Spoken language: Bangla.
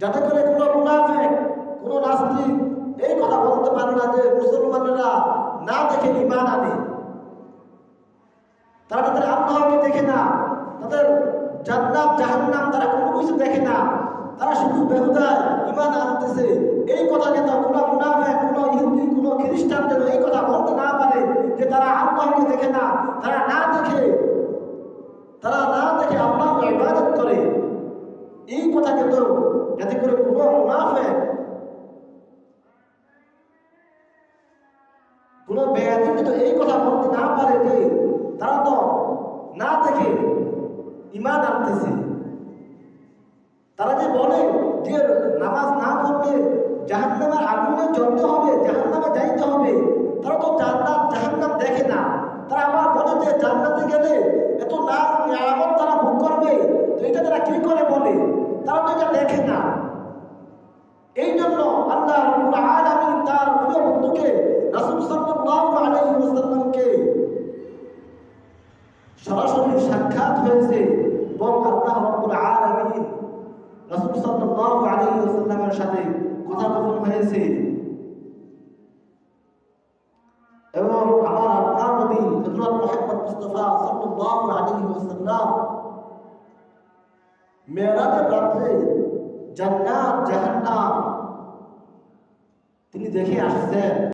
যাতে করে কোনো মুনাফেক, কোনো নাস্তিক এই কথা বলতে পারে না যে মুসলমানেরা না দেখে ইমান আনে। তারা তাদের আল্লাহকে দেখে না, তাদের জান্নাত, জাহান্নাম তারা কোনো কিছু দেখে না। তারা শুধু বেহুদায় ইমান আনতেছে। এই কথা যেন কোনো মুনাফেক, কোনো ইহুদি, কোনো খ্রিস্টান যেন এই কথা বলতে না পারে যে তারা আল্লাহকে দেখে না, তারা না দেখে তারা না দেখে আল্লাহ ইবাদত করে এই কথা যেন যাতে করে কোনো মুনাফেক কোনো বেয়াদিন তো এই কথা বলতে না পারে যে তারা তো না দেখে ইমান আনতেছে। তারা যে বলে যে নামাজ না পড়লে জাহান্নামের আগুনে জ্বলতে হবে জাহান নামে যাইতে হবে, তারা তো জান্নাত জাহান্নাম দেখে না। তারা আবার বলে যে জান্নাতে গেলে এত নিয়ামত তারা ভোগ করবে, তো এটা তারা কি করে বলে? তারা তো এটা দেখে না। সরাসরি সাক্ষাৎ হয়েছে এবং আল্লাহ রাব্বুল আলামিন রাসূল সাল্লাল্লাহু আলাইহি ওয়াসাল্লামের সাথে কথোপকথন হয়েছে এবং আমার আপনার নবী হযরত মুহাম্মদ মুস্তাফা সাল্লাল্লাহু আলাইহি ওয়াসাল্লাম মেরাজের রাত্রে জান্নাত জাহান্নাম তিনি দেখে আসছেন